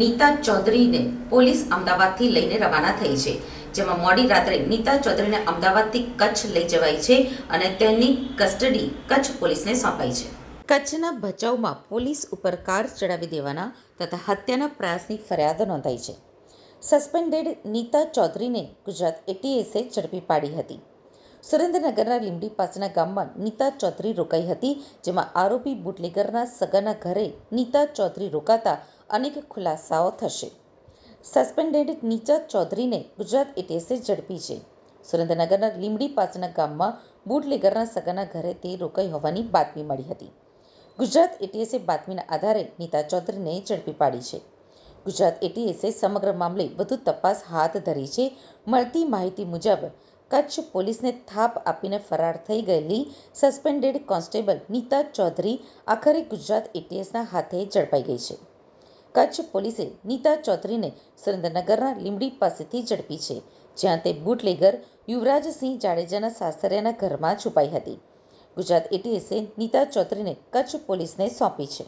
Nita ચૌધરીને police અમદાવાદથી લઈને રવાના થઈ છે. જેમાં મોડી રાત્રે નીતા ચૌધરીને અમદાવાદથી કચ્છ લઈ જવાઈ છે અને તેની કસ્ટડી કચ્છ પોલીસને સોંપાઈ છે. કચ્છના ભચાઉમાં પોલીસ ઉપર કાર ચડાવી દેવાના તથા હત્યાના પ્રયાસની ફરિયાદ નોંધાઈ છે. સસ્પેન્ડેડ નીતા ચૌધરીને ગુજરાત એટીએસે ઝડપી પાડી હતી. સુરેન્દ્રનગરના લીંબડી પાસેના ગામમાં નીતા ચૌધરી રોકાઈ હતી, જેમાં આરોપી બુટલેગરના સગાના ઘરે નીતા ચૌધરી રોકાતા અનેક ખુલાસાઓ થશે. સસ્પેન્ડેડ નીતા ચૌધરીને ગુજરાત એટીએસે ઝડપી છે. સુરેન્દ્રનગરના લીંબડી પાસેના ગામમાં બુટલેગરના સગાના ઘરે તે રોકાઈ હોવાની બાતમી મળી હતી. ગુજરાત એટીએસે બાતમીના આધારે નીતા ચૌધરીને ઝડપી પાડી છે. ગુજરાત એટીએસે સમગ્ર મામલે વધુ તપાસ હાથ ધરી છે. મળતી માહિતી મુજબ, કચ્છ પોલીસને થાપ આપીને ફરાર થઈ ગયેલી સસ્પેન્ડેડ કોન્સ્ટેબલ નીતા ચૌધરી આખરે ગુજરાત એટીએસના હાથે ઝડપાઈ ગઈ છે. કચ્છ પોલીસે નીતા ચૌધરીને સુરેન્દ્રનગરના લીંબડી પાસેથી ઝડપી છે, જ્યાં તે બુટલેગર યુવરાજસિંહ જાડેજાના સાસરિયાના ઘરમાં છુપાઈ હતી. ગુજરાત એટીએસે નીતા ચૌધરીને કચ્છ પોલીસને સોંપી છે.